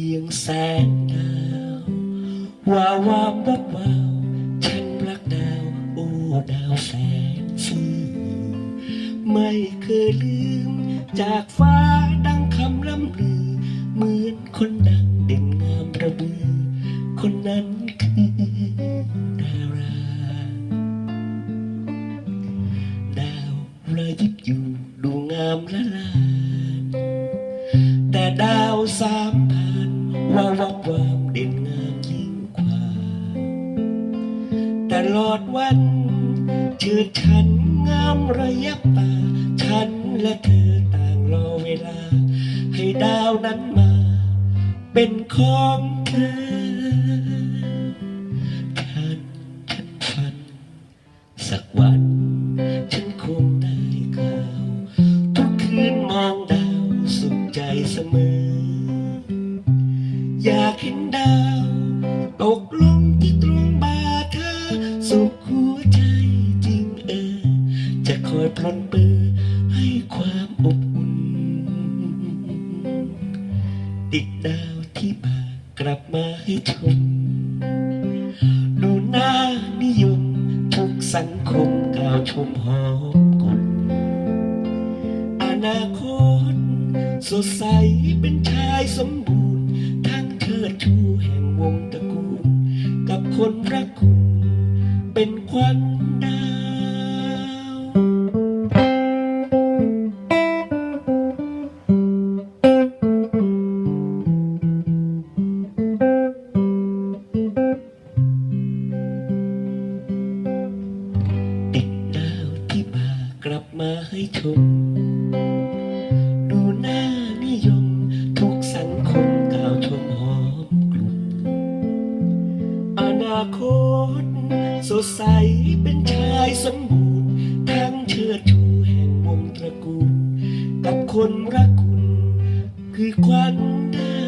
พียงแสงดาววาวาบวับวาวฉันรักดาวโอ้ดาวแสนซื่อไม่เคยลืม จากฟ้าดังคำร่ำลือ เหมือนคนดังเด่นงามระบือ คนนั้นคือดาราดาวระยิบอยู่ดูงามละลานแต่ดาวสาว มพันว่าวับวามเด่นงามยิ่งกว่า ตลอดวันเชิดฉันงามระยับตาฉันและเธอต่างรอเวลา ให้ดาวนั้นมา เป็นของเธอฉันฉันฝันสักวันฉันคงได้ข่าว ทุกคืนมองดาวสุขใจเสมอ เห็นดาว ตกลงที่ตรงบาเธอสุขหัวใจจริงเออ จะคอยพรอนเปื้อให้ความอบอุ่น ติดดาวที่บ่ากลับมาให้ชม ดูหน้านิยมทุกสังคมกล่าวชมหอมกลอนาคตสดใสเป็นชายสมบูรณ์ ชิดชูแห่งวงตระกูล กับคนรักคุณเป็นควันดาวติดดาวที่บ่ากลับมาให้ชม ดสดใสเป็นชายสมบูรณ์ทั้งเชิดชูแห่งวงตระกูล กับคนรักคุณคือควันดาว